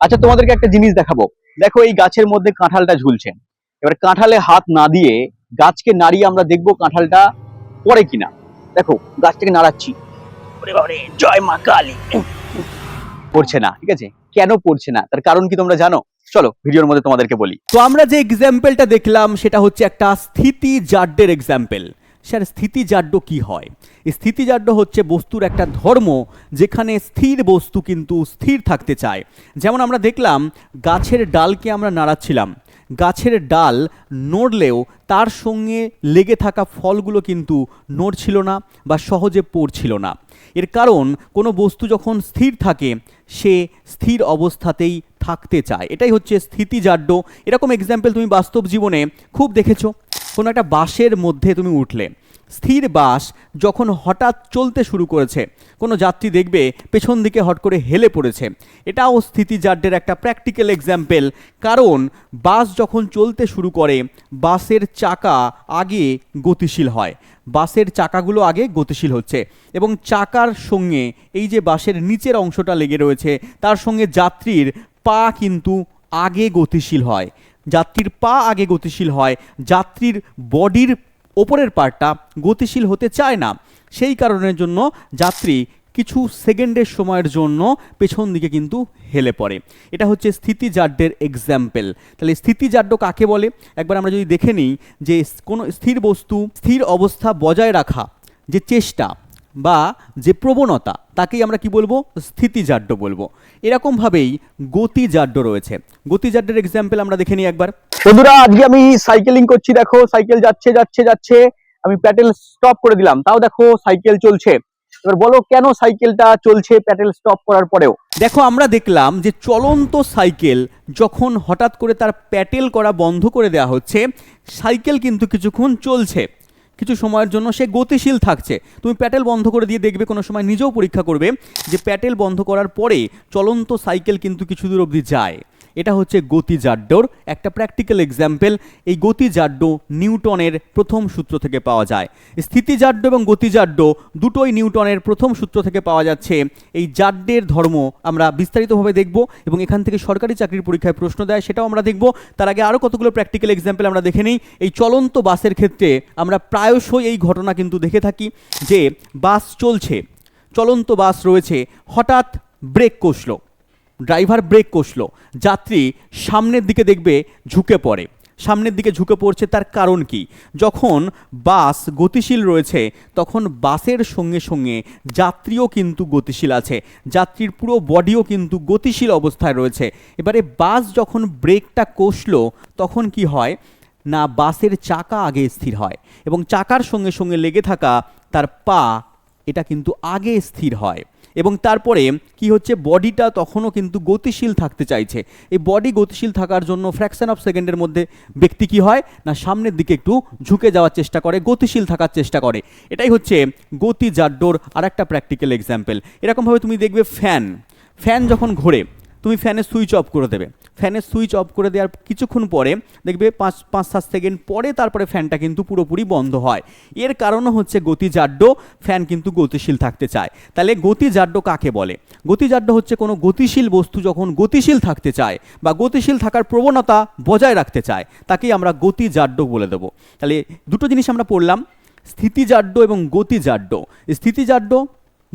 আচ্ছা তোমাদেরকে একটা জিনিস দেখাবো। দেখো, এই গাছের মধ্যে কাঁঠালটা ঝুলছে। এবার কাঁঠালে হাত না দিয়ে গাছকে নাড়িয়ে আমরা দেখব কাঁঠালটা পরে কিনা। দেখো, গাছটাকে নাড়াচ্ছি। জয় মা কালী। পড়ছে না, ঠিক আছে? কেন পড়ছে না? তার কারণ কি তোমরা জানো? চলো, ভিডিওর মধ্যে তোমাদেরকে বলি। তো আমরা যে এক্সাম্পলটা দেখলাম, সেটা হচ্ছে একটা স্থিতি জাড্যের এক্সাম্পল স্যার স্থিতিজাড্য কি হয়? স্থিতিজাড্য হচ্ছে বস্তুর একটা ধর্ম যেখানে স্থির বস্তু কিন্তু স্থির থাকতে চায়। যেমন আমরা দেখলাম, গাছের ডালকে আমরা নাড়াচ্ছিলাম। গাছের ডাল নড়লেও তার সঙ্গে লেগে থাকা ফলগুলো কিন্তু নড়ছিল না বা সহজে পড়ছিল না। এর কারণ, কোনো বস্তু যখন স্থির থাকে, সে স্থির অবস্থাতেই থাকতে চায়। এটাই হচ্ছে স্থিতিজাড্য। এরকম এক্সাম্পল তুমি বাস্তব জীবনে খুব দেখেছ। কোনো একটা বাসের মধ্যে তুমি উঠলে। স্থির বাস যখন হঠাৎ চলতে শুরু করেছে, কোনো যাত্রী দেখবে পেছন দিকে হট করে হেলে পড়েছে। এটাও স্থিতিজাড্যের একটা প্র্যাকটিক্যাল এক্সাম্পল কারণ বাস যখন চলতে শুরু করে, বাসের চাকা আগে গতিশীল হয়। বাসের চাকাগুলো আগে গতিশীল হচ্ছে এবং চাকার সঙ্গে এই যে বাসের নিচের অংশটা লেগে রয়েছে, তার সঙ্গে যাত্রীর পা কিন্তু আগে গতিশীল হয়। যাত্রীর পা আগে গতিশীল হয়, যাত্রীর বডির ওপরের পার্টটা গতিশীল হতে চায় না। সেই কারণের জন্য যাত্রী কিছু সেকেন্ডের সময়ের জন্য পেছন দিকে কিন্তু হেলে পড়ে। এটা হচ্ছে স্থিতিজাড্যের এক্সাম্পল তাহলে স্থিতিজাড্য কাকে বলে? একবার আমরা যদি দেখে নিই যে কোনো স্থির বস্তু, স্থির অবস্থা বজায় রাখা যে চেষ্টা বা যে প্রবণতা, তাকেই আমরা কি বলব? স্থিতিজাড্য বলব। এরকমভাবেই গতিজাড্য রয়েছে। গতিজাড্যের এক্সাম্পল আমরা দেখে নিই একবার। বন্ধুরা, আজকে আমি সাইকেলিং করছি, দেখো সাইকেল যাচ্ছে যাচ্ছে যাচ্ছে। আমি প্যাটেল স্টপ করে দিলাম, তাও দেখো সাইকেল চলছে। এবার বলো, কেন সাইকেলটা চলছে প্যাটেল স্টপ করার পরেও? দেখো, আমরা দেখলাম যে চলন্ত সাইকেল যখন হঠাৎ করে তার প্যাটেল করা বন্ধ করে দেওয়া হচ্ছে সাইকেল কিন্তু কিছুক্ষণ চলছে। কিছু সময়ের জন্য সে গতিশীল থাকছে। তুমি প্যাটেল বন্ধ করে দিয়ে দেখবে, কোনো সময় নিজেও পরীক্ষা করবে যে প্যাটেল বন্ধ করার পরে চলন্ত সাইকেল কিন্তু কিছু দূর অবধি যায়। এটা হচ্ছে গতিজাড্যর একটা প্র্যাকটিক্যাল এক্সাম্পল এই গতিজাড্য নিউটনের প্রথম সূত্র থেকে পাওয়া যায়। স্থিতিজাড্য এবং গতিজাড্য দুটোই নিউটনের প্রথম সূত্র থেকে পাওয়া যাচ্ছে। এই জাড্যের ধর্ম আমরা বিস্তারিতভাবে দেখব এবং এখান থেকে সরকারি চাকরির পরীক্ষায় প্রশ্ন দেয়, সেটাও আমরা দেখব। তার আগে আরও কতগুলো প্র্যাকটিক্যাল এক্সাম্পল আমরা দেখে নিই। এই চলন্ত বাসের ক্ষেত্রে আমরা প্রায়শই এই ঘটনা কিন্তু দেখে থাকি যে বাস চলছে, চলন্ত বাস রয়েছে, হঠাৎ ব্রেক কষলো। ড্রাইভার ব্রেক কষলো। যাত্রী সামনের দিকে দেখবে ঝুঁকে পড়ে। সামনের দিকে ঝুঁকে পড়ছে তার কারণ কি? যখন বাস গতিশীল রয়েছে, তখন বাসের সঙ্গে সঙ্গে যাত্রীও কিন্তু গতিশীল আছে। যাত্রীর পুরো বডিও কিন্তু গতিশীল অবস্থায় রয়েছে। এবারে বাস যখন ব্রেকটা কষলো, তখন কি হয়? না, বাসের চাকা আগে স্থির হয় এবং চাকার সঙ্গে সঙ্গে লেগে থাকা তার পা, এটা কিন্তু আগে স্থির হয়। এবং তারপরে কি হচ্ছে বডিটা তখনও কিন্তু গতিশীল থাকতে চাইছে। এই বডি গতিশীল থাকার জন্য ফ্র্যাকশন অফ সেকেন্ডের মধ্যে ব্যক্তি কি হয়, না সামনের দিকে একটু ঝুঁকে যাওয়ার চেষ্টা করে, গতিশীল থাকার চেষ্টা করে। এটাই হচ্ছে গতি জাড্ডোর আর একটা প্র্যাকটিক্যাল এক্সাম্পল এরকমভাবে তুমি দেখবে ফ্যান ফ্যান যখন ঘোরে তুমি ফ্যানের সুইচ অফ করে দেবে। ফ্যানের সুইচ অফ করে দেওয়ার কিছুক্ষণ পরে দেখবে পাঁচ পাঁচ, সাত সেকেন্ড পরে তারপরে ফ্যানটা কিন্তু পুরোপুরি বন্ধ হয়। এর কারণও হচ্ছে গতিজাড্য, ফ্যান কিন্তু গতিশীল থাকতে চায়। তাহলে গতিজাড্য কাকে বলে? গতিজাড্য হচ্ছে কোনো গতিশীল বস্তু যখন গতিশীল থাকতে চায় বা গতিশীল থাকার প্রবণতা বজায় রাখতে চায়, তাকেই আমরা গতিজাড্য বলে দেবো। তাহলে দুটো জিনিস আমরা পড়লাম, স্থিতিজাড্য এবং গতিজাড্য। স্থিতিজাড্য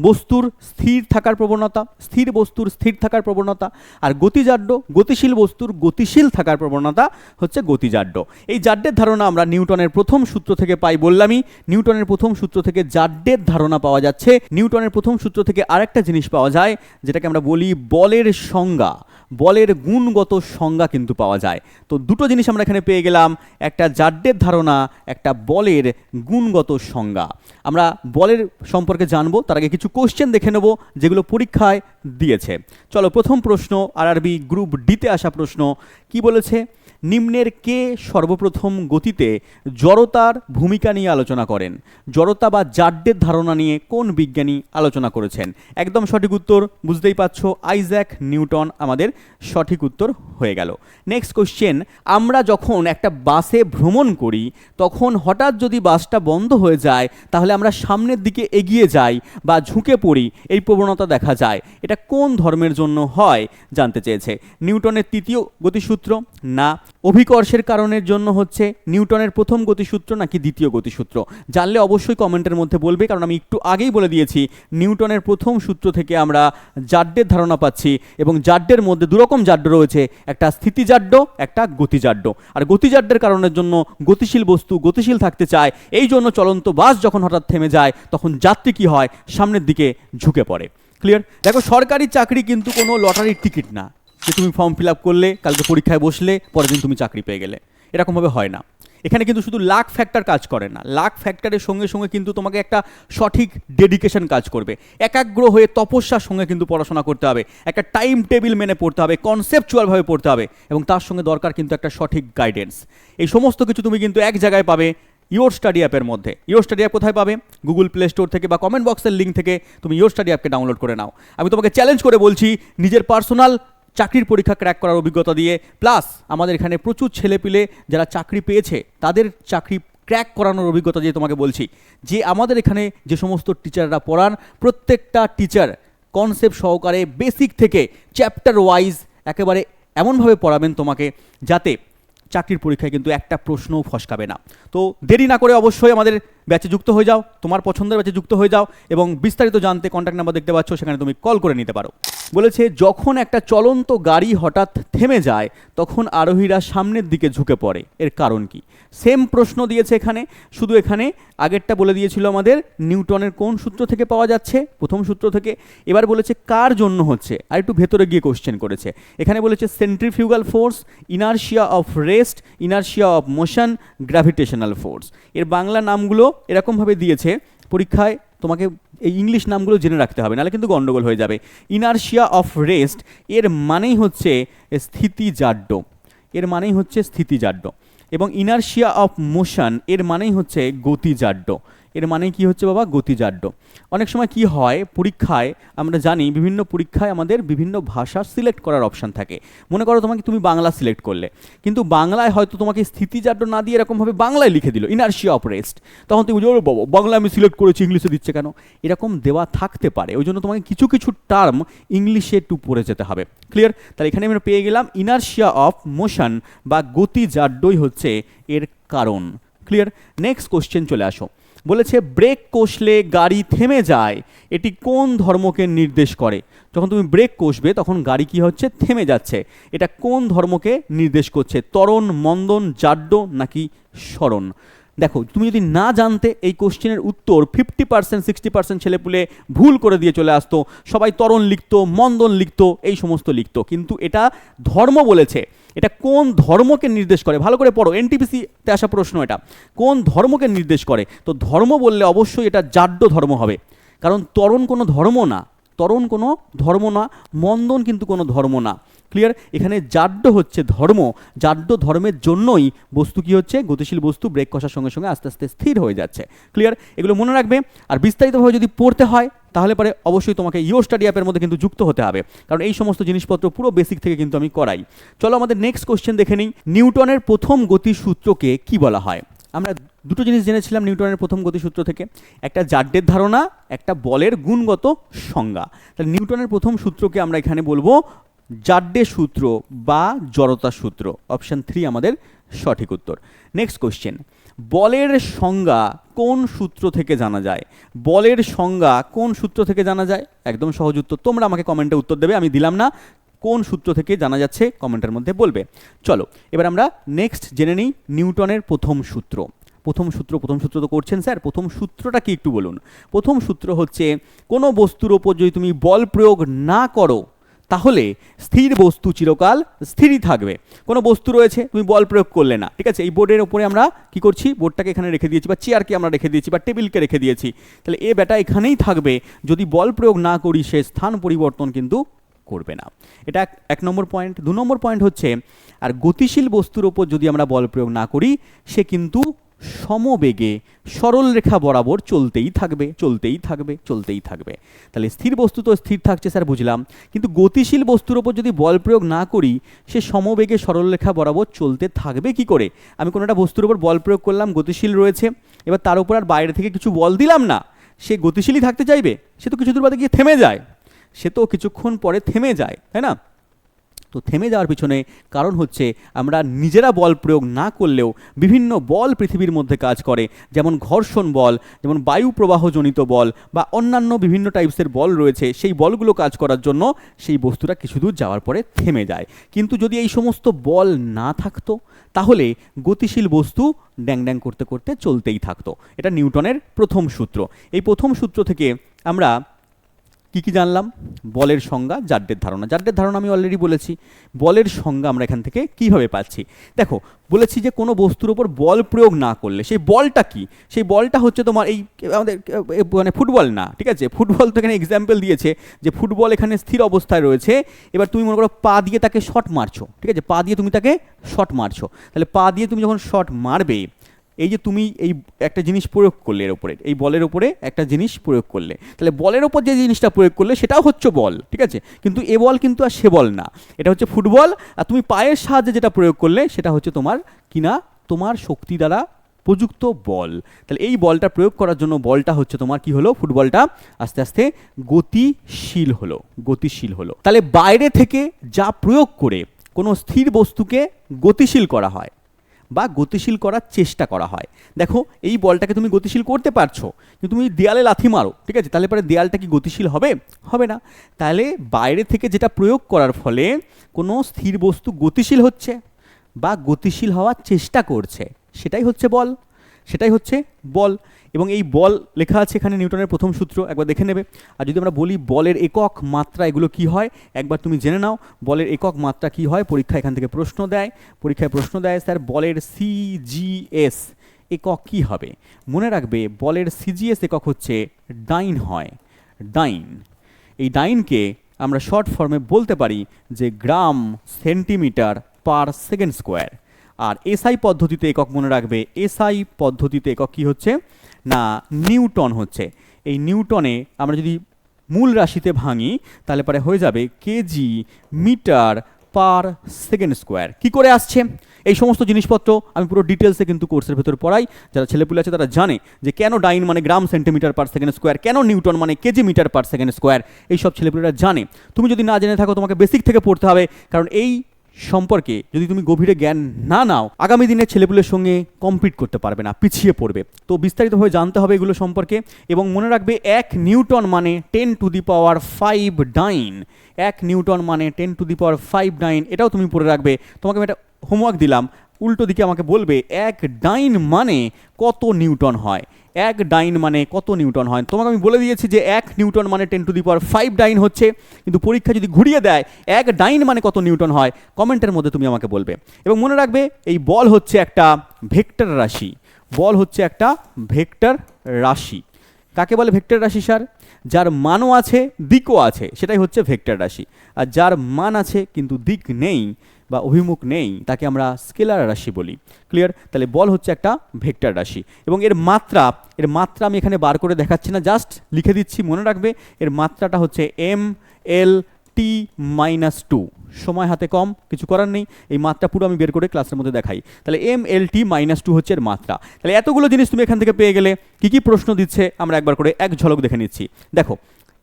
বস্তুর স্থির থাকার প্রবণতা, স্থির বস্তুর স্থির থাকার প্রবণতা, আর গতিজাড্য, গতিশীল বস্তুর গতিশীল থাকার প্রবণতা হচ্ছে গতিজাড্য। এই জাড্যের ধারণা আমরা নিউটনের প্রথম সূত্র থেকে পাই বললামই। নিউটনের প্রথম সূত্র থেকে জাড্যের ধারণা পাওয়া যাচ্ছে। নিউটনের প্রথম সূত্র থেকে আরেকটা জিনিস পাওয়া যায়, যেটাকে আমরা বলি বলের সংজ্ঞা। বলের গুণগত সংজ্ঞা কিন্তু পাওয়া যায়। তো দুটো জিনিস আমরা এখানে পেয়ে গেলাম, একটা জাড্ডের ধারণা, একটা বলের গুণগত সংজ্ঞা। আমরা বলের সম্পর্কে জানব, তার আগে কিছু কোশ্চেন দেখে নেব, যেগুলো পরীক্ষায় দিয়েছে। চলো প্রথম প্রশ্ন আর আরবি গ্রুপ ডিতে আসা প্রশ্ন, কি বলেছে? নিম্নের কে সর্বপ্রথম গতিতে জড়তার ভূমিকা নিয়ে আলোচনা করেন? জড়তা বা জাড্ডের ধারণা নিয়ে কোন বিজ্ঞানী আলোচনা করেছেন? একদম সঠিক উত্তর বুঝতেই পারছ, আইজ্যাক নিউটন আমাদের সঠিক উত্তর হয়ে গেল। নেক্সট কোশ্চেন আমরা যখন একটা বাসে ভ্রমণ করি, তখন হঠাৎ যদি বাসটা বন্ধ হয়ে যায়, তাহলে আমরা সামনের দিকে এগিয়ে যাই বা ঝুঁকে পড়ি, এই প্রবণতা দেখা যায়। এটা কোন ধর্মের জন্য হয় জানতে চেয়েছে। নিউটনের তৃতীয় গতিসূত্র, না অভিকর্ষের কারণের জন্য হচ্ছে নিউটনের প্রথম গতিসূত্র নাকি দ্বিতীয় গতিসূত্র? জানলে অবশ্যই কমেন্টের মধ্যে বলবে, কারণ আমি একটু আগেই বলে দিয়েছি, নিউটনের প্রথম সূত্র থেকে আমরা জাড্ডের ধারণা পাচ্ছি এবং জাড্ডের মধ্যে দুরকম জাড্ড রয়েছে, একটা স্থিতিজাড্য একটা গতিজাড্য আর গতিজাড্যের কারণের জন্য গতিশীল বস্তু গতিশীল থাকতে চায়, এই জন্য চলন্ত বাস যখন হঠাৎ থেমে যায়, তখন যাত্রী কী হয়? সামনের দিকে ঝুঁকে পড়ে। ক্লিয়ার দেখো, সরকারি চাকরি কিন্তু কোনো লটারির টিকিট না। যে তুমি ফর্ম ফিল আপ করলে, কালকে পরীক্ষায় বসলে, পরের দিন তুমি চাকরি পেয়ে গেলে। এরকমভাবে হয় না। এখানে কিন্তু শুধু লাক ফ্যাক্টর কাজ করে না। লাক ফ্যাক্টরের সঙ্গে সঙ্গে কিন্তু তোমাকে একটা সঠিক ডেডিকেশন কাজ করবে। একাগ্র হয়ে তপস্যার সঙ্গে কিন্তু পড়াশোনা করতে হবে। একটা টাইম টেবিল মেনে পড়তে হবে কনসেপচুয়ালভাবে পড়তে হবে এবং তার সঙ্গে দরকার কিন্তু একটা সঠিক গাইডেন্স এই সমস্ত কিছু তুমি কিন্তু এক জায়গায় পাবে ইয়োর স্টাডি অ্যাপের মধ্যে। ইয়োর স্টাডি অ্যাপ কোথায় পাবে? গুগল প্লে স্টোর থেকে বা কমেন্ট বক্সের লিঙ্ক থেকে তুমি ইয়োর স্টাডি অ্যাপকে ডাউনলোড করে নাও। আমি তোমাকে চ্যালেঞ্জ করে বলছি, নিজের পার্সোনাল চাকরির পরীক্ষা ক্র্যাক করার অভিজ্ঞতা দিয়ে প্লাস আমাদের এখানে প্রচুর ছেলেপিলে যারা চাকরি পেয়েছে, তাদের চাকরি ক্র্যাক করানোর অভিজ্ঞতা দিয়ে তোমাকে বলছি। যে আমাদের এখানে যে সমস্ত টিচাররা পড়ান, প্রত্যেকটা টিচার কনসেপ্ট সহকারে বেসিক থেকে চ্যাপ্টার ওয়াইজ একেবারে এমনভাবে পড়াবেন তোমাকে যাতে চাকরির পরীক্ষায় কিন্তু একটা প্রশ্নও ফসকাবে না। তো দেরি না করে অবশ্যই আমাদের ব্যাচে যুক্ত হয়ে যাও, তোমার পছন্দের ব্যাচে যুক্ত হয়ে যাও এবং বিস্তারিত জানতে কন্ট্যাক্ট নাম্বার দেখতে পাচ্ছ, সেখানে তুমি কল করে নিতে পারো। বলেছে, যখন একটা চলন্ত গাড়ি হঠাৎ থেমে যায়, তখন আরোহীরা সামনের দিকে ঝুঁকে পড়ে। এর কারণ কি? সেম প্রশ্ন দিয়েছে এখানে। শুধু এখানে, আগেরটা বলে দিয়েছিল আমাদের, নিউটনের কোন সূত্র থেকে পাওয়া যাচ্ছে? প্রথম সূত্র থেকে। এবার বলেছে, কার জন্য হচ্ছে? আর একটু ভেতরে গিয়ে কোশ্চেন করেছে। এখানে বলেছে centrifugal force inertia of rest inertia of motion gravitational force এর বাংলা নামগুলো এরকমভাবে দিয়েছে, পরীক্ষায় তোমাকে এই ইংলিশ নামগুলো জেনে রাখতে হবে, নাহলে কিন্তু গন্ডগোল হয়ে যাবে। ইনার্শিয়া অফ রেস্ট এর মানেই হচ্ছে স্থিতিজাড্য। এর মানেই হচ্ছে স্থিতিজাড্য। এবং ইনার্শিয়া অফ মোশন এর মানেই হচ্ছে গতিজাড্য। এর মানে কি হচ্ছে বাবা? গতিজাড্য অনেক সময় কি হয়? পরীক্ষায় আমরা জানি বিভিন্ন পরীক্ষায় আমাদের বিভিন্ন ভাষা সিলেক্ট করার অপশান থাকে। মনে করো তোমাকে তুমি বাংলা সিলেক্ট করলে। কিন্তু বাংলায় হয়তো তোমাকে স্থিতিজাড্য না দিয়ে এরকমভাবে বাংলায় লিখে দিল ইনার্শিয়া অফ রেস্ট তখন তুমি বলছো বাবা, বাংলা আমি সিলেক্ট করেছি, ইংলিশে দিচ্ছে কেন? এরকম দেওয়া থাকতে পারে। ওই জন্য তোমাকে কিছু কিছু টার্ম ইংলিশে একটু পড়ে যেতে হবে। ক্লিয়ার তাহলে এখানে আমরা পেয়ে গেলাম ইনার্শিয়া অফ মোশন বা গতিজাড্যই হচ্ছে এর কারণ। ক্লিয়ার নেক্সট কোশ্চেন চলে আসো। বলেছে, ব্রেক কষলে গাড়ি থেমে যায়। এটি কোন ধর্মকে নির্দেশ করে? যখন তুমি ব্রেক কষবে, তখন গাড়ি কি হচ্ছে? থেমে যাচ্ছে। এটা কোন ধর্মকে নির্দেশ করছে? তরণ, মন্দন, জাড্য নাকি স্মরণ? দেখো, তুমি যদি না জানতে এই কোশ্চেনের উত্তর ফিফটি পার্সেন্ট সিক্সটি পার্সেন্ট ছেলেপুলে ভুল করে দিয়ে চলে আসতো, সবাই তরণ লিখতো, মন্দন লিখতো, এই সমস্ত লিখতো। কিন্তু এটা ধর্ম বলেছে। এটা কোন ধর্মকে নির্দেশ করে? ভালো করে পড়ো এনটিপিসিতে আসা প্রশ্ন এটা। কোন ধর্মকে নির্দেশ করে? তো ধর্ম বললে অবশ্যই এটা জাড্য ধর্ম হবে। কারণ তরণ কোনো ধর্ম না তরণ কোনো ধর্ম না, মন্দন কিন্তু কোনো ধর্ম না। ক্লিয়ার এখানে জাড্য হচ্ছে ধর্ম, জাড্য ধর্মের জন্যই বস্তু কি হচ্ছে? গতিশীল বস্তু ব্রেক কষার সঙ্গে সঙ্গে আস্তে আস্তে স্থির হয়ে যাচ্ছে। ক্লিয়ার এগুলো মনে রাখবে। আর বিস্তারিতভাবে যদি পড়তে হয় তাহলে পরে অবশ্যই তোমাকে ইও স্টাডি অ্যাপের মধ্যে কিন্তু যুক্ত হতে হবে। কারণ এই সমস্ত জিনিসপত্র পুরো বেসিক থেকে কিন্তু আমি করাই। চলো আমাদের নেক্সট কোশ্চেন দেখে নিই। নিউটনের প্রথম গতির সূত্রকে কি বলা হয়? আমরা দুটো জিনিস জেনেছিলাম নিউটনের প্রথম গতিসূত্র থেকে। একটা জাড্ডের ধারণা, একটা বলের গুণগত সংজ্ঞা। তাহলে নিউটনের প্রথম সূত্রকে আমরা এখানে বলব জাড্ডে সূত্র বা জড়তা সূত্র। অপশান থ্রি আমাদের সঠিক উত্তর। নেক্সট কোশ্চেন বলের সংজ্ঞা কোন সূত্র থেকে জানা যায়? বলের সংজ্ঞা কোন সূত্র থেকে জানা যায়? একদম সহজ উত্তর। তোমরা আমাকে কমেন্টে উত্তর দেবে, আমি দিলাম না। কোন সূত্র থেকে জানা যাচ্ছে? কমেন্টের মধ্যে বলবে। চলো, এবার আমরা নেক্সট জেনে নিই নিউটনের প্রথম সূত্র। প্রথম সূত্র প্রথম সূত্র তো করছেন স্যার। প্রথম সূত্রটা কি একটু বলুন। প্রথম সূত্র হচ্ছে, কোনো বস্তুর ওপর যদি তুমি বল প্রয়োগ না করো তাহলে স্থির বস্তু চিরকাল স্থিরই থাকবে। কোনো বস্তু রয়েছে, তুমি বল প্রয়োগ করলে না। ঠিক আছে? এই বোর্ডের ওপরে আমরা কি করছি? বোর্ডটাকে এখানে রেখে দিয়েছি বা চেয়ারকে আমরা রেখে দিয়েছি বা টেবিলকে রেখে দিয়েছি। তাহলে এ ব্যাটা এখানেই থাকবে। যদি বল প্রয়োগ না করি, সে স্থান পরিবর্তন কিন্তু করবে না। এটা এক- নম্বর পয়েন্ট দু নম্বর পয়েন্ট হচ্ছে, আর গতিশীল বস্তুর ওপর যদি আমরা বল প্রয়োগ না করি, সে কিন্তু সমবেগে সরল রেখা বরাবর চলতেই থাকবে চলতেই থাকবে চলতেই থাকবে। তাহলে স্থির বস্তু তো স্থির থাকছে স্যার, বুঝলাম। কিন্তু গতিশীল বস্তুর ওপর যদি বল প্রয়োগ না করি, সে সমবেগে সরল রেখা বরাবর চলতে থাকবে কি করে? আমি কোনো একটা বস্তুর ওপর বল প্রয়োগ করলাম, গতিশীল রয়েছে, এবার তার উপর আর বাইরে থেকে কিছু বল দিলাম না, সে গতিশীলই থাকতে চাইবে? সে তো কিছু দূর বাদে গিয়ে থেমে যায়। সে তো কিছুক্ষণ পরে থেমে যায়, তাই না? তো থেমে যাওয়ার পিছনে কারণ হচ্ছে আমরা নিজেরা বল প্রয়োগ না করলেও বিভিন্ন বল পৃথিবীর মধ্যে কাজ করে। যেমন ঘর্ষণ বল, যেমন বায়ু প্রবাহজনিত বল বা অন্যান্য বিভিন্ন টাইপসের বল রয়েছে, সেই বলগুলো কাজ করার জন্য সেই বস্তুটা কিছু দূর যাওয়ার পরে থেমে যায়। কিন্তু যদি এই সমস্ত বল না থাকতো, তাহলে গতিশীল বস্তু ড্যাং ড্যাং করতে করতে চলতেই থাকতো। এটা নিউটনের প্রথম সূত্র। এই প্রথম সূত্র থেকে আমরা কি কি জানলাম? বলের সংজ্ঞা, জাড্ডের ধারণা। জাড্ডের ধারণা আমি অলরেডি বলেছি। বলের সংজ্ঞা আমরা এখান থেকে কীভাবে পাচ্ছি? দেখো, বলেছি যে কোনো বস্তুর উপর বল প্রয়োগ না করলে, সেই বলটা কি? সেই বলটা হচ্ছে তোমার এই, আমাদের মানে ফুটবল না, ঠিক আছে? ফুটবল তো এখানে এক্সাম্পল দিয়েছে যে ফুটবল এখানে স্থির অবস্থায় রয়েছে। এবার তুমি মনে করো পা দিয়ে তাকে শট মারছো, ঠিক আছে? পা দিয়ে তুমি তাকে শট মারছো। তাহলে পা দিয়ে তুমি যখন শট মারবে এই যে তুমি এই একটা জিনিস প্রয়োগ করলে এর উপরে, এই বলের উপরে একটা জিনিস প্রয়োগ করলে। তাহলে বলের ওপর যে জিনিসটা প্রয়োগ করলে সেটাও হচ্ছে বল, ঠিক আছে? কিন্তু এ বল কিন্তু আর সে বল না। এটা হচ্ছে ফুটবল, আর তুমি পায়ের সাহায্যে যেটা প্রয়োগ করলে সেটা হচ্ছে তোমার কিনা তোমার শক্তি দ্বারা প্রযুক্ত বল। তাহলে এই বলটা প্রয়োগ করার জন্য বলটা হচ্ছে তোমার কি হলো? ফুটবলটা আস্তে আস্তে গতিশীল হলো গতিশীল হলো। তাহলে বাইরে থেকে যা প্রয়োগ করে কোনো স্থির বস্তুকে গতিশীল করা হয় বা গতিশীল করার চেষ্টা করা হয়। দেখো, এই বলটাকে তুমি গতিশীল করতে পারছ, কিন্তু তুমি দেয়ালে লাথি মারো, ঠিক আছে? তাহলে পরে দেয়ালটা কি গতিশীল হবে? হবে না। তাহলে বাইরে থেকে যেটা প্রয়োগ করার ফলে কোনো স্থির বস্তু গতিশীল হচ্ছে বা গতিশীল হওয়ার চেষ্টা করছে। সেটাই হচ্ছে বল। সেটাই হচ্ছে বল। এবং এই বল লেখা আছে এখানে নিউটনের প্রথম সূত্র, একবার দেখে নেবে। আর যদি আমরা বলি বলের একক মাত্রা এগুলো কি হয়, একবার তুমি জেনে নাও, বলের একক মাত্রা কি হয়? পরীক্ষা এখান থেকে প্রশ্ন দেয়। পরীক্ষায় প্রশ্ন দেয়, স্যার, বলের সিজিএস একক কি হবে? মনে রাখবে, বলের সিজিএস একক হচ্ছে ডাইন হয়। ডাইন। এই ডাইনকে আমরা শর্ট ফর্মে বলতে পারি যে gram centimetre per second square. আর এসআই পদ্ধতিতে একক মনে রাখবে। এসআই পদ্ধতিতে একক কি হচ্ছে? না, নিউটন হচ্ছে। এই নিউটনে আমরা যদি মূল রাশিতে ভাঙি, তাহলে পরে হয়ে যাবে KG metre per second square. কি করে আসছে? এই সমস্ত জিনিসপত্র আমি পুরো ডিটেলসে কিন্তু কোর্সের ভেতর পড়াই। যারা ছেলেপুলে আছে, তারা জানে যে কেন ডাইন মানে gram centimetre per second square, কেন নিউটন মানে KG metre per second square এই সব ছেলেপুলেরা জানে। তুমি যদি না জেনে থাকো, তোমাকে বেসিক থেকে পড়তে হবে, কারণ এই সম্পর্কে যদি তুমি গভীরে জ্ঞান না নাও, আগামী দিনে ছেলেপুলের সঙ্গে কম্পিট করতে পারবে না, পিছিয়ে পড়বে। তো বিস্তারিতভাবে জানতে হবে এগুলো সম্পর্কে এবং মনে রাখবে এক নিউটন মানে ten to the power five dyne এক নিউটন মানে ten to the power five dyne এটাও তুমি পড়ে রাখবে। তোমাকে আমি একটা হোমওয়ার্ক দিলাম। উল্টো দিকে আমাকে বলবে, এক ডাইন মানে কত নিউটন হয়? এক ডাইন মানে কত নিউটন হয়? তোমাকে আমি বলে দিয়েছি যে এক নিউটন মানে ten to the power five dyne হচ্ছে, কিন্তু পরীক্ষা যদি ঘুরিয়ে দেয়, এক ডাইন মানে কত নিউটন হয়? কমেন্টের মধ্যে তুমি আমাকে বলবে। এবং মনে রাখবে, এই বল হচ্ছে একটা ভেক্টর রাশি। বল হচ্ছে একটা ভেক্টর রাশি। কাকে বলে ভেক্টর রাশি, স্যার? যার মানও আছে, দিকও আছে, সেটাই হচ্ছে ভেক্টর রাশি। আর যার মান আছে, কিন্তু দিক নেই বা অভিমুখ নেই, তাকে আমরা স্কেলার রাশি বলি। ক্লিয়ার তাহলে বল হচ্ছে একটা ভেক্টর রাশি। এবং এর মাত্রা এর মাত্রা আমি এখানে বার করে দেখাচ্ছি না জাস্ট লিখে দিচ্ছি, মনে রাখবে, এর মাত্রাটা হচ্ছে M L T minus two সময় হাতে কম, কিছু করার নেই, এই মাত্রা পুরো আমি বের করে ক্লাসের মধ্যে দেখাই। তাহলে M L T minus two হচ্ছে এর মাত্রা। তাহলে এতগুলো জিনিস তুমি এখান থেকে পেয়ে গেলে, কি কি প্রশ্ন দিচ্ছে, আমরা একবার করে এক ঝলক দেখে নিচ্ছি। দেখো,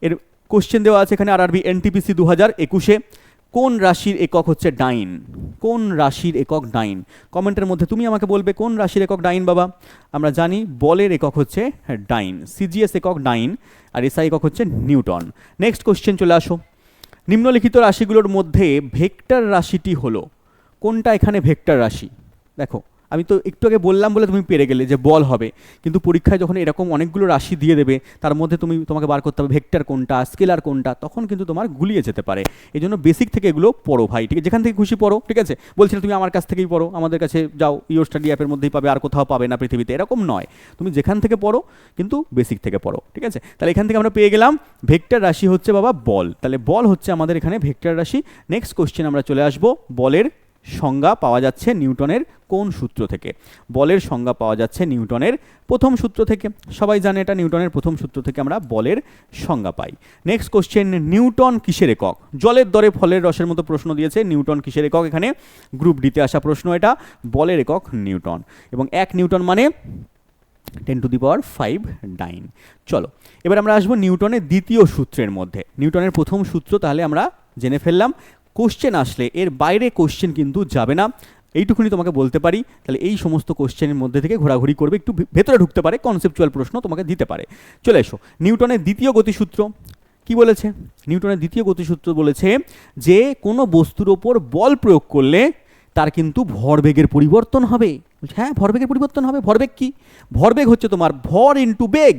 এর কোশ্চেন দেওয়া আছে এখানে আর আরবি এনটিপিসি দু হাজার একুশে। কোন রাশির একক হচ্ছে ডাইন? কোন রাশির একক ডাইন? কমেন্টের মধ্যে তুমি আমাকে বলবে কোন রাশির একক ডাইন, বাবা? আমরা জানি বলের একক হচ্ছে ডাইন, সিজিএস একক ডাইন, আর এসআই একক হচ্ছে নিউটন। নেক্সট কোশ্চেন চলে আসো। নিম্নলিখিত রাশিগুলোর মধ্যে ভেক্টর রাশিটি হলো। কোনটা এখানে ভেক্টর রাশি? দেখো আমি তো একটু আগে বললাম বলে তুমি পেরে গেলে যে বল হবে। কিন্তু পরীক্ষায় যখন এরকম অনেকগুলো রাশি দিয়ে দেবে, তার মধ্যে তুমি, তোমাকে বার করতে হবে ভেক্টর কোনটা, স্কেলার কোনটা, তখন কিন্তু তোমার গুলিয়ে যেতে পারে। এই জন্য বেসিক থেকে এগুলো পড়ো ভাই, ঠিক আছে? যেখান থেকে খুশি পড়ো, ঠিক আছে? বলছিলে তুমি আমার কাছ থেকেই পড়ো, আমাদের কাছে যাও ইয়োর স্টাডি অ্যাপের মধ্যেই পাবে, আর কোথাও পাবে না পৃথিবীতে, এরকম নয়। তুমি যেখান থেকে পড়ো, কিন্তু বেসিক থেকে পড়ো, ঠিক আছে? তাহলে এখান থেকে আমরা পেয়ে গেলাম, ভেক্টর রাশি হচ্ছে বাবা বল। তাহলে বল হচ্ছে আমাদের এখানে ভেক্টর রাশি। নেক্সট কোশ্চেন আমরা চলে আসব, বলের সংজ্ঞা পাওয়া যাচ্ছে নিউটনের কোন সূত্র থেকে। বলের সংজ্ঞা পাওয়া যাচ্ছে নিউটনের প্রথম সূত্র থেকে। সবাই জানে এটা নিউটনের প্রথম সূত্র থেকে আমরা বলের সংজ্ঞা পাই। নেক্সট কোশ্চেন নিউটন কিসের একক? জলের দরে ফলের রসের মতো প্রশ্ন দিয়েছে, নিউটন কিসের একক? এখানে গ্রুপ ডিতে আসা প্রশ্ন এটা, বলের একক নিউটন। এবং এক নিউটন মানে ten to the power five nine চলো, এবার আমরা আসব নিউটনের দ্বিতীয় সূত্রের মধ্যে। নিউটনের প্রথম সূত্র তাহলে আমরা জেনে ফেললাম কোশ্চেন আসলে এর বাইরে কোশ্চেন কিন্তু যাবে না। এইটুকুনি তোমাকে বলতে পারি। তাহলে এই সমস্ত কোশ্চেনের মধ্যে থেকে ঘোরাঘুরি করবে, একটু ভেতরে ঢুকতে পারে কনসেপচুয়াল প্রশ্ন তোমাকে দিতে পারে। চলে এসো। নিউটনের দ্বিতীয় গতিসূত্র কি বলেছে? নিউটনের দ্বিতীয় গতিসূত্র বলেছে যে, কোনো বস্তুর ওপর বল প্রয়োগ করলে তার কিন্তু ভরবেগের পরিবর্তন হবে। হ্যাঁ ভরবেগের পরিবর্তন হবে। ভরবেগ কি? ভরবেগ হচ্ছে তোমার ভর ইন্টু বেগ।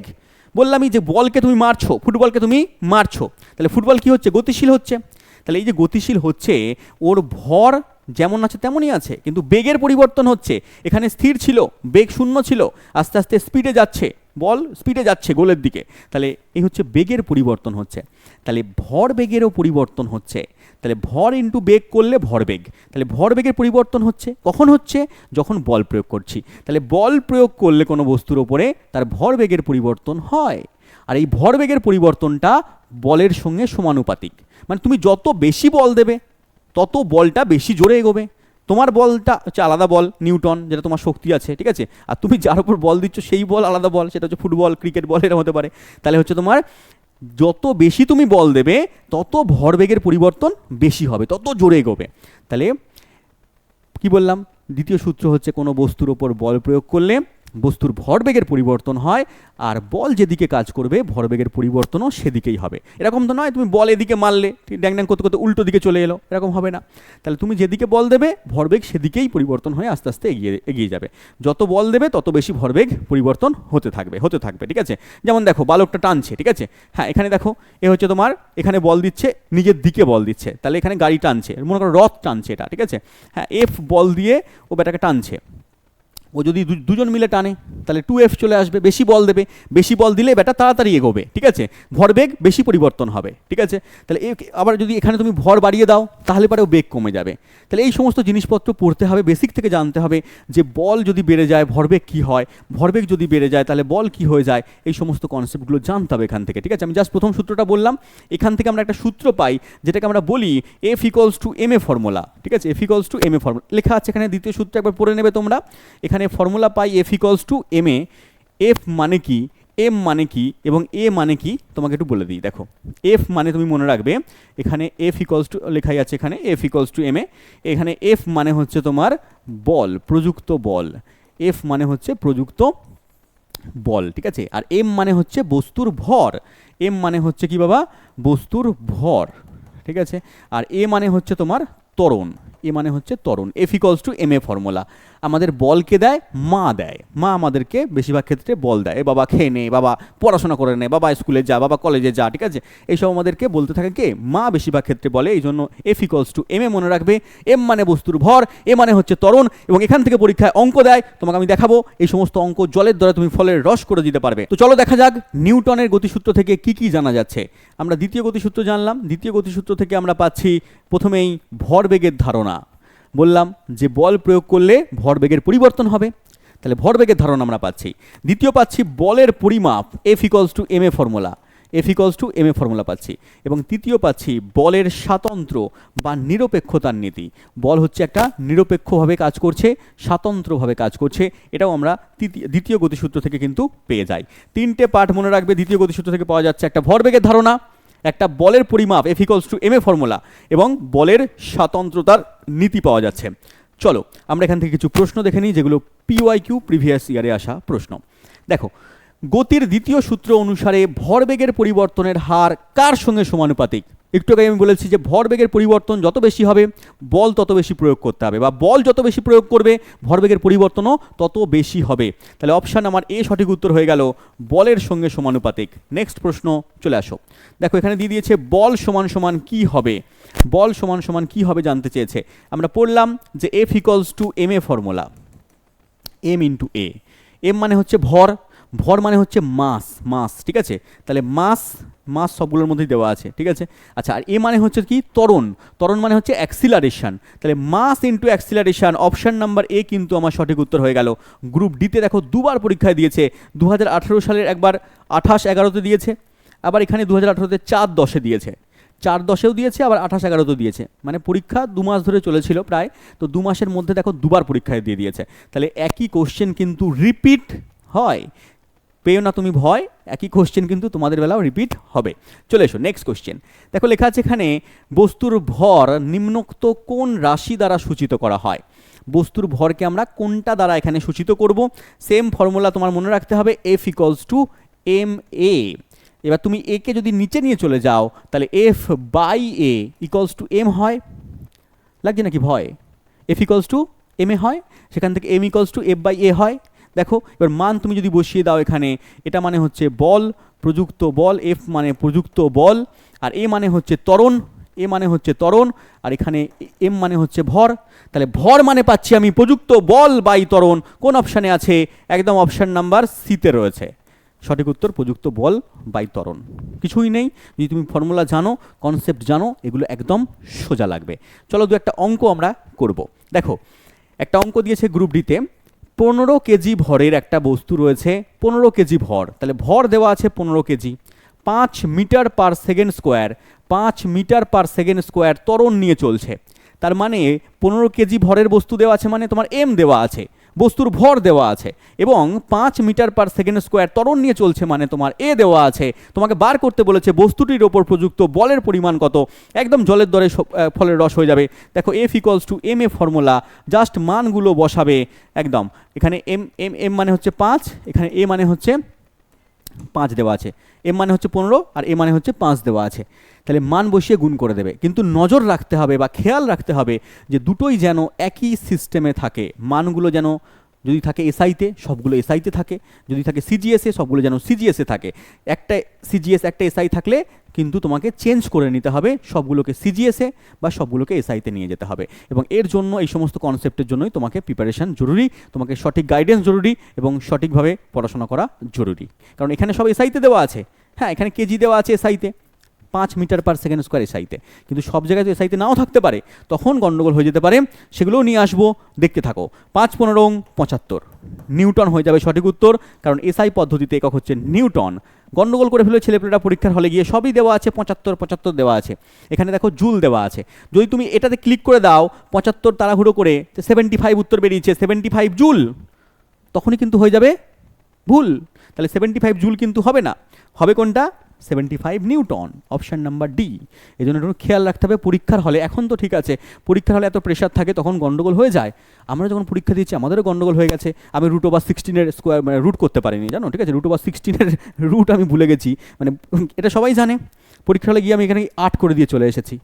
বললামই যে বলকে তুমি মারছো, ফুটবলকে তুমি মারছো। তাহলে ফুটবল কি হচ্ছে? গতিশীল হচ্ছে। তাহলে এই যে গতিশীল হচ্ছে, ওর ভর যেমন আছে তেমনই আছে, কিন্তু বেগের পরিবর্তন হচ্ছে। এখানে স্থির ছিল, বেগ শূন্য ছিল, আস্তে আস্তে স্পিডে যাচ্ছে। বল স্পিডে যাচ্ছে গোলের দিকে। তাহলে এই হচ্ছে বেগের পরিবর্তন হচ্ছে। তাহলে ভর বেগেরও পরিবর্তন হচ্ছে। তাহলে ভর ইন্টু বেগ করলে ভরবেগ তাহলে ভরবেগের পরিবর্তন হচ্ছে। কখন হচ্ছে? যখন বল প্রয়োগ করছি। তাহলে বল প্রয়োগ করলে কোনো বস্তুর ওপরে তার ভরবেগের পরিবর্তন হয়। আর এই ভরবেগের পরিবর্তনটা বলের সঙ্গে সমানুপাতিক। মানে তুমি যত বেশি বল দেবে, তত বলটা বেশি জোরে এগোবে। তোমার বলটা হচ্ছে আলাদা বল, নিউটন, যেটা তোমার শক্তি আছে, ঠিক আছে? আর তুমি যার উপর বল দিচ্ছ, সেই বল আলাদা বল, সেটা হচ্ছে ফুটবল, ক্রিকেট বল, এরকম হতে পারে। তাহলে হচ্ছে তোমার যত বেশি তুমি বল দেবে, তত ভরবেগের পরিবর্তন বেশি হবে, তত জোরে এগোবে। তাহলে কি বললাম? দ্বিতীয় সূত্র হচ্ছে কোনো বস্তুর ওপর বল প্রয়োগ করলে বস্তুর ভরবেগের পরিবর্তন হয় আর বল যেদিকে কাজ করবে, ভরবেগের পরিবর্তনও সেদিকেই হবে। এরকম তো নয়, তুমি বল এদিকে মারলে ড্যাং ড্যাং করতে করতে উল্টো দিকে চলে এলো, এরকম হবে না। তাহলে তুমি যেদিকে বল দেবে, ভরবেগ সেদিকেই পরিবর্তন হয়ে আস্তে আস্তে এগিয়ে এগিয়ে যাবে। যত বল দেবে, তত বেশি ভরবেগ পরিবর্তন হতে থাকবে হতে থাকবে, ঠিক আছে? যেমন দেখো, বালকটা টানছে, ঠিক আছে? হ্যাঁ এখানে দেখো, এ হচ্ছে তোমার, এখানে বল দিচ্ছে, নিজের দিকে বল দিচ্ছে। তাহলে এখানে গাড়ি টানছে, মনে করো রথ টানছে এটা, ঠিক আছে? হ্যাঁ এফ বল দিয়ে ও বেটাকে টানছে। ও যদি দুজন মিলে টানে, তাহলে টু এফ চলে আসবে, বেশি বল দেবে, বেশি বল দিলে ব্যাটা তাড়াতাড়ি এগোবে, ঠিক আছে? ভরবেগ বেশি পরিবর্তন হবে, ঠিক আছে? তাহলে আবার যদি এখানে তুমি ভর বাড়িয়ে দাও, তাহলে পরেও বেগ কমে যাবে। তাহলে এই সমস্ত জিনিসপত্র পড়তে হবে বেসিক থেকে জানতে হবে যে বল যদি বেড়ে যায় ভরবেগ কি হয়? ভরবেগ যদি বেড়ে যায়, তাহলে বল কি হয়ে যায়? এই সমস্ত কনসেপ্টগুলো জানতে হবে এখান থেকে, ঠিক আছে? আমি জাস্ট প্রথম সূত্রটা বললাম, এখান থেকে আমরা একটা সূত্র পাই, যেটাকে আমরা বলি F equals to M A formula ঠিক আছে? F equals to M A formula লেখা আছে এখানে, দ্বিতীয় সূত্র একবার পড়ে নেবে তোমরা। এখানে formula pi F equals to M A F মানে কি এম মানে কি এবং এ মানে কি তোমাকে একটু বলে দিই, দেখো। এফ মানে তুমি মনে রাখবে, এখানে এফ ইকলস টু লেখাই আছে এখানে F equals to M A এখানে এফ মানে হচ্ছে তোমার বল, প্রযুক্ত বল। এফ মানে হচ্ছে প্রযুক্ত বল, ঠিক আছে? আর এম মানে হচ্ছে বস্তুর ভর। এম মানে হচ্ছে কি বাবা? বস্তুর ভর, ঠিক আছে? আর এ মানে হচ্ছে তোমার ত্বরণ। এ মানে হচ্ছে ত্বরণ। F equals to M A formula আমাদের বলকে দেয়, মা দেয়। মা আমাদেরকে বেশিরভাগ ক্ষেত্রে বল দেয়। বাবা খেয়ে নে, বাবা পড়াশোনা করে নে, বাবা স্কুলে যা, বাবা কলেজে যা, ঠিক আছে? এইসব আমাদেরকে বলতে থাকে কে? মা বেশিরভাগ ক্ষেত্রে বলে এই জন্য F equals to M A মনে রাখবে। এম মানে বস্তুর ভর এ মানে হচ্ছে ত্বরণ, এবং এখান থেকে পরীক্ষায় অঙ্ক দেয়। তোমাকে আমি দেখাবো, এই সমস্ত অঙ্ক জলের দ্বারা তুমি ফলের রস করে দিতে পারবে। তো চলো দেখা যাক নিউটনের গতিসূত্র থেকে কি কি জানা যাচ্ছে। আমরা দ্বিতীয় গতিসূত্র জানলাম। দ্বিতীয় গতিসূত্র থেকে আমরা পাচ্ছি প্রথমেই ভরবেগের ধারণা। বললাম যে বল প্রয়োগ করলে ভরবেগের পরিবর্তন হবে। তাহলে ভরবেগের ধারণা আমরা পাচ্ছি। দ্বিতীয় পাচ্ছি বলের পরিমাপ F equals to M A formula F equals to M A formula পাচ্ছি। এবং তৃতীয় পাচ্ছি বলের স্বাতন্ত্র বা নিরপেক্ষতার নীতি। বল হচ্ছে একটা নিরপেক্ষভাবে কাজ করছে, স্বাতন্ত্রভাবে কাজ করছে, এটাও আমরা দ্বিতীয় গতিসূত্র থেকে কিন্তু পেয়ে যাই। তিনটে পার্ট মনে রাখবে, দ্বিতীয় গতিসূত্র থেকে পাওয়া যাচ্ছে একটা ভরবেগের ধারণা। একটা বলের পরিমাপ F equals to M A formula এবং বলের স্বাতন্ত্রতার নীতি পাওয়া যাচ্ছে। চলো, আমরা এখান থেকে কিছু প্রশ্ন দেখে নিই, যেগুলো পিওয়াই কিউ প্রিভিয়াস ইয়ারে আসা প্রশ্ন। দেখো গতির দ্বিতীয় সূত্র অনুসারে ভরবেগের পরিবর্তনের হার কার সঙ্গে সমানুপাতিক? একটু আগে আমি বলেছি যে ভরবেগের পরিবর্তন যত বেশি হবে, বল তত বেশি প্রয়োগ করতে হবে। বা বল যত বেশি প্রয়োগ করবে, ভরবেগের পরিবর্তনও তত বেশি হবে। তাহলে অপশান আমার এ সঠিক উত্তর হয়ে গেল, বলের সঙ্গে সমানুপাতিক। নেক্সট প্রশ্ন, চলে আসো। দেখো, এখানে দিয়ে দিয়েছে বল সমান সমান কি হবে? বল সমান সমান কি হবে জানতে চেয়েছে। আমরা পড়লাম যে F equals to M A formula M into A M মানে হচ্ছে ভর ভর মানে হচ্ছে মাস মাস, ঠিক আছে? তাহলে মাস মাস সবগুলোর মধ্যেই দেওয়া আছে, ঠিক আছে? আচ্ছা আর এ মানে হচ্ছে কি? ত্বরণ। ত্বরণ মানে হচ্ছে অ্যাক্সিলারেশন তাহলে mass into acceleration option number A কিন্তু আমার সঠিক উত্তর হয়ে গেল। গ্রুপ ডিতে দেখো দুবার পরীক্ষায় দিয়েছে। দু হাজার আঠেরো সালের একবার আঠাশ এগারোতে দিয়েছে। আবার এখানে দু হাজার আঠারোতে চার দশে দিয়েছে। চার দশেও দিয়েছে, আবার আঠাশ এগারোতেও দিয়েছে। মানে পরীক্ষা দু মাস ধরে চলেছিল প্রায়। তো দু মাসের মধ্যে দেখো দুবার পরীক্ষায় দিয়ে দিয়েছে। তাহলে একই কোশ্চেন কিন্তু রিপিট হয়। পেও না তুমি ভয়, একই কোশ্চেন কিন্তু তোমাদের বেলাও রিপিট হবে। চলে এসো নেক্সট কোশ্চেন দেখো লেখা আছে এখানে, বস্তুর ভর নিম্নোক্ত কোন রাশি দ্বারা সূচিত করা হয়? বস্তুর ভরকে আমরা কোনটা দ্বারা এখানে সূচিত করব? সেম ফর্মুলা তোমার মনে রাখতে হবে F equals to M A এবার তুমি একে যদি নিচে নিয়ে চলে যাও, তাহলে F by A equals to M হয়? লাগছে নাকি ভয়? F equals to M A হয়? সেখান থেকে M equals to F by A হয়? দেখো, এবার মান তুমি যদি বসিয়ে দাও এখানে, এটা মানে হচ্ছে বল, প্রযুক্ত বল এফ মানে প্রযুক্ত বল, আর এ মানে হচ্ছে ত্বরণ এ মানে হচ্ছে ত্বরণ, আর এখানে এম মানে হচ্ছে ভর। তাহলে ভর মানে পাচ্ছি আমি প্রযুক্ত বল বাই ত্বরণ। কোন অপশানে আছে? একদম অপশান নাম্বার সিতে রয়েছে। সঠিক উত্তর, প্রযুক্ত বল বাই ত্বরণ। কিছুই নেই। যদি তুমি ফর্মুলা জানো কনসেপ্ট জানো, এগুলো একদম সোজা লাগবে। চলো দু একটা অঙ্ক আমরা করব। দেখো, একটা অঙ্ক দিয়েছে গ্রুপ ডিতে পনেরো কেজি ভরের একটা বস্তু রয়েছে, পনেরো কেজি ভর। তাহলে ভর দেওয়া আছে পনেরো কেজি। পাঁচ মিটার পার সেকেন্ড স্কোয়ার, পাঁচ মিটার পার সেকেন্ড স্কোয়ার ত্বরণ নিয়ে চলছে। তার মানে পনেরো কেজি ভরের বস্তু দেওয়া আছে মানে তোমার এম দেওয়া আছে। বস্তুর ভর দেওয়া আছে এবং পাঁচ মিটার পার সেকেন্ড স্কোয়ার ত্বরণ নিয়ে চলছে মানে তোমার এ দেওয়া আছে। তোমাকে বার করতে বলেছে, বস্তুটির ওপর প্রযুক্ত বলের পরিমাণ কত? একদম জলের দরে ফলের রস হয়ে যাবে। দেখো F equals to M A formula just মানগুলো বসাবে, একদম। এখানে এম এম এম মানে হচ্ছে পাঁচ, এখানে এ মানে হচ্ছে পাঁচ দেওয়া আছে। এম মানে হচ্ছে পনেরো আর এ মানে হচ্ছে পাঁচ দেওয়া আছে। তাহলে মান বসিয়ে গুণ করে দেবে। কিন্তু নজর রাখতে হবে বা খেয়াল রাখতে হবে যে দুটোই যেন একই সিস্টেমে থাকে। মানগুলো যেন যদি থাকে এসআইতে সবগুলো এসআইতে থাকে। যদি থাকে সিজিএসে সবগুলো যেন সিজিএসে থাকে। একটা সিজিএস একটা এসআই থাকলে কিন্তু তোমাকে চেঞ্জ করে নিতে হবে সবগুলোকে সিজিএসে বা সবগুলোকে এসআইতে নিয়ে যেতে হবে। এবং এর জন্য এই সমস্ত কনসেপ্টের জন্যই তোমাকে প্রিপারেশন জরুরি, তোমাকে সঠিক গাইডেন্স জরুরি এবং সঠিকভাবে পড়াশোনা করা জরুরি। কারণ এখানে সব এসআইতে দেওয়া আছে। হ্যাঁ এখানে কেজি দেওয়া আছে এসআইতে পাঁচ মিটার পার সেকেন্ড স্কোয়ার এসআইতে। কিন্তু সব জায়গায় তো এসআইতে নাও থাকতে পারে, তখন গন্ডগোল হয়ে যেতে পারে। সেগুলোও নিয়ে আসব, দেখতে থাকো। পাঁচ পনেরো পঁচাত্তর। নিউটন হয়ে যাবে সঠিক উত্তর, কারণ এসআই পদ্ধতিতে একক হচ্ছে নিউটন। গন্ডগোল করে ফেলে ছেলেপেলেরা পরীক্ষার হলে গিয়ে সবই দেওয়া আছে, পঁচাত্তর পঁচাত্তর দেওয়া আছে। এখানে দেখো জুল দেওয়া আছে। যদি তুমি এটাতে ক্লিক করে দাও, পঁচাত্তর তাড়াহুড়ো করে সেভেন্টি ফাইভ উত্তর বেরিয়েছে সেভেন্টি ফাইভ জুল। তখনই কিন্তু হয়ে যাবে ভুল। তাহলে সেভেন্টি ফাইভ জুল কিন্তু হবে না। হবে কোনটা? Seventy five newton, option number D. এই জন্য একটু খেয়াল রাখতে হবে পরীক্ষার হলে। এখন তো ঠিক আছে, পরীক্ষার হলে এত প্রেশার থাকে, তখন গন্ডগোল হয়ে যায়। আমরা যখন পরীক্ষা দিচ্ছি, আমাদেরও গন্ডগোল হয়ে গেছে। আমি রুট ওভার সিক্সটিনের স্কোয়ার মানে রুট করতে পারিনি, জানো? ঠিক আছে? রুট ওভার সিক্সটিনের রুট আমি ভুলে গেছি। মানে এটা সবাই জানে। পরীক্ষা হলে গিয়ে আমি এখানে আট করে দিয়ে চলে এসেছি।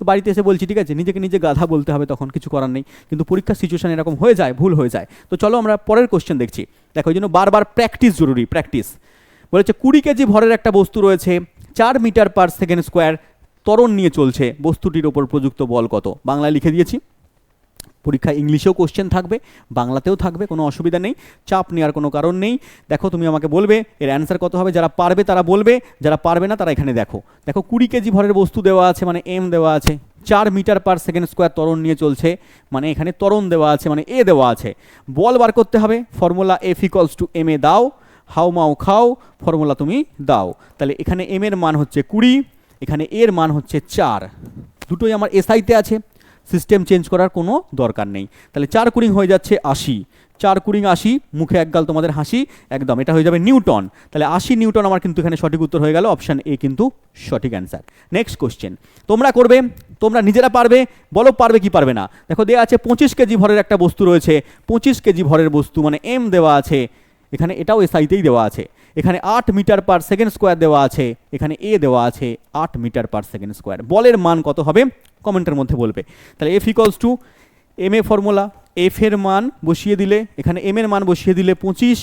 তো বাড়িতে এসে বলছি, ঠিক আছে, নিজেকে নিজে গাধা বলতে হবে, তখন কিছু করার নেই। কিন্তু পরীক্ষার সিচুয়েশন এরকম হয়ে যায়, ভুল হয়ে যায়। তো চলো আমরা পরের কোশ্চেন দেখছি। দেখো ওই জন্য বারবার প্র্যাকটিস জরুরি প্র্যাকটিস বলেছে কুড়ি কেজি ভরের একটা বস্তু রয়েছে, চার মিটার পার সেকেন্ড স্কোয়ার ত্বরণ নিয়ে চলছে। বস্তুটির ওপর প্রযুক্ত বল কত? বাংলায় লিখে দিয়েছি। পরীক্ষা ইংলিশেও কোশ্চেন থাকবে, বাংলাতেও থাকবে, কোনো অসুবিধা নেই, চাপ নেওয়ার কোনো কারণ নেই। দেখো, তুমি আমাকে বলবে, এর অ্যান্সার কত হবে? যারা পারবে তারা বলবে, যারা পারবে না তারা এখানে দেখো। দেখো, কুড়ি কেজি ভরের বস্তু দেওয়া আছে মানে এম দেওয়া আছে। চার মিটার পার সেকেন্ড স্কোয়ার তরণ নিয়ে চলছে মানে এখানে তরণ দেওয়া আছে মানে এ দেওয়া আছে। বল বার করতে হবে formula F equals to M A দাও। হাউ মাও খাও ফর্মুলা তুমি দাও। তাহলে এখানে এম এর মান হচ্ছে কুড়ি, এখানে এর মান হচ্ছে চার। দুটোই আমার এসআইতে আছে সিস্টেম চেঞ্জ করার কোনো দরকার নেই। তাহলে চার কুড়িং হয়ে যাচ্ছে আশি। চার কুড়িং আশি, মুখে একগাল তোমাদের হাসি, একদম, এটা হয়ে যাবে নিউটন। তাহলে আশি নিউটন আমার কিন্তু এখানে সঠিক উত্তর হয়ে গেল অপশান এ কিন্তু সঠিক অ্যান্সার নেক্সট কোশ্চেন তোমরা করবে, তোমরা নিজেরা পারবে, বলো পারবে কি পারবে না। দেখো দেওয়া আছে পঁচিশ কেজি ভরের একটা বস্তু রয়েছে, পঁচিশ কেজি ভরের বস্তু মানে এম দেওয়া আছে এখানে এটাও এসআইতেই দেওয়া আছে। এখানে আট মিটার পার সেকেন্ড স্কোয়ার দেওয়া আছে। এখানে এ দেওয়া আছে, আট মিটার পার সেকেন্ড স্কোয়ার বলের মান কত হবে? কমেন্টের মধ্যে বলবে। তাহলে F equals to M A formula F এর মান বসিয়ে দিলে, এখানে এম এর মান বসিয়ে দিলে পঁচিশ,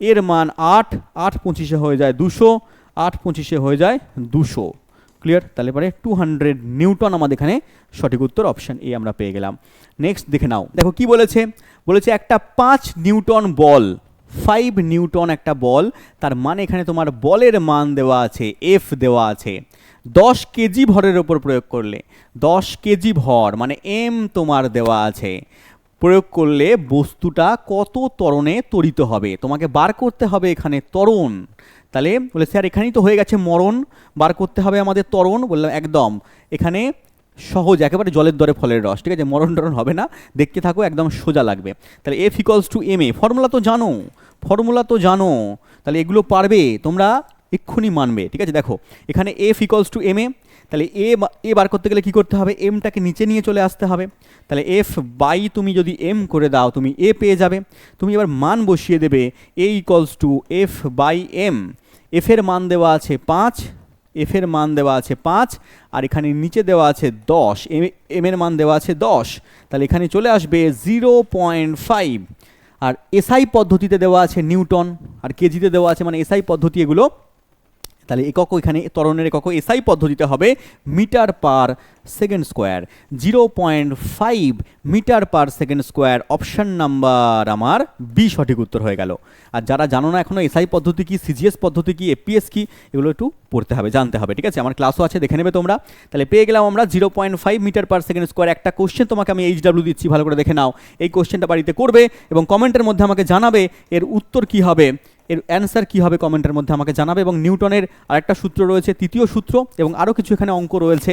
এর মান আট আট পঁচিশে হয়ে যায় দুশো, আট পঁচিশে হয়ে যায় দুশো। ক্লিয়ার তাহলে পরে টু হান্ড্রেড নিউটন আমাদের এখানে সঠিক উত্তর অপশান এ আমরা পেয়ে গেলাম। নেক্সট দেখে নাও। দেখো কি বলেছে? বলেছে একটা পাঁচ নিউটন বল ফাইভ নিউটন একটা বল, তার মানে এখানে তোমার বলের মান দেওয়া আছে এফ দেওয়া আছে। দশ কেজি ভরের ওপর প্রয়োগ করলে, দশ কেজি ভর মানে এম তোমার দেওয়া আছে। প্রয়োগ করলে বস্তুটা কত ত্বরণে ত্বরিত হবে? তোমাকে বার করতে হবে এখানে ত্বরণ। তাহলে বলে, স্যার, এখানেই তো হয়ে গেছে মরণ, বার করতে হবে আমাদের ত্বরণ। বললাম, একদম। এখানে সহজ, একেবারে জলের দরে ফলের রস, ঠিক আছে? মরণ টরণ হবে না, দেখতে থাকো, একদম সোজা লাগবে। তাহলে F equals to m a formula তো জানো ফর্মুলা তো জানো। তাহলে এগুলো পারবে, তোমরা এক্ষুনি মানবে, ঠিক আছে? দেখো, এখানে F equals to m a তাহলে এ এ বার করতে গেলে কি করতে হবে? এমটাকে নিচে নিয়ে চলে আসতে হবে। তাহলে এফ বাই তুমি যদি এম করে দাও, তুমি এ পেয়ে যাবে। তুমি এবার মান বসিয়ে দেবে a equals to F by m এফের মান দেওয়া আছে পাঁচ এফের মান দেওয়া আছে পাঁচ, আর এখানে নিচে দেওয়া আছে দশ। এম এর মান দেওয়া আছে দশ। তাহলে এখানে চলে আসবে জিরো পয়েন্ট ফাইভ। আর এসআই পদ্ধতিতে দেওয়া আছে নিউটন, আর কেজিতে দেওয়া আছে মানে এসআই পদ্ধতি এগুলো তাহলে একক এখানে ত্বরণের একক এসআই পদ্ধতিতে হবে metre per second square. Zero point five metre per second square. Option number আমার বি সঠিক উত্তর হয়ে গেল। আর যারা জানো না এখনও এসআই পদ্ধতি কি, সিজিএস পদ্ধতি কি এপিএস কি, এগুলো একটু পড়তে হবে, জানতে হবে, ঠিক আছে? আমার ক্লাসও আছে, দেখে নেবে তোমরা। তাহলে পেয়ে গেলাম আমরা zero point five metre per second square. একটা কোশ্চেন তোমাকে আমি এইচ ডাব্লিউ দিচ্ছি, ভালো করে দেখে নাও। এই কোশ্চেনটা বাড়িতে করবে এবং কমেন্টের মধ্যে আমাকে জানাবে এর উত্তর কি হবে। এর অ্যান্সার কী হবে কমেন্টের মধ্যে আমাকে জানাবে? এবং নিউটনের আরেকটা সূত্র রয়েছে, তৃতীয় সূত্র, এবং আরও কিছু এখানে অঙ্ক রয়েছে।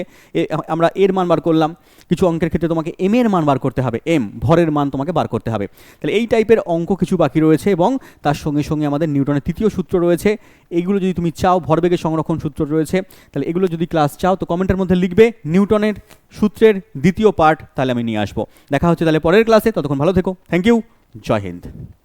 আমরা এর মান বার করলাম। কিছু অঙ্কের ক্ষেত্রে তোমাকে এম এর মান বার করতে হবে। এম ভরের মান তোমাকে বার করতে হবে। তাহলে এই টাইপের অঙ্ক কিছু বাকি রয়েছে, এবং তার সঙ্গে সঙ্গে আমাদের নিউটনের তৃতীয় সূত্র রয়েছে। এগুলো যদি তুমি চাও ভরবেগের সংরক্ষণ সূত্র রয়েছে। তাহলে এগুলো যদি ক্লাস চাও, তো কমেন্টের মধ্যে লিখবে নিউটনের সূত্রের দ্বিতীয় পার্ট তাহলে আমি নিয়ে আসব। দেখা হচ্ছে তাহলে পরের ক্লাসে ততক্ষণ ভালো থেকো। থ্যাংক ইউ জয় হিন্দ।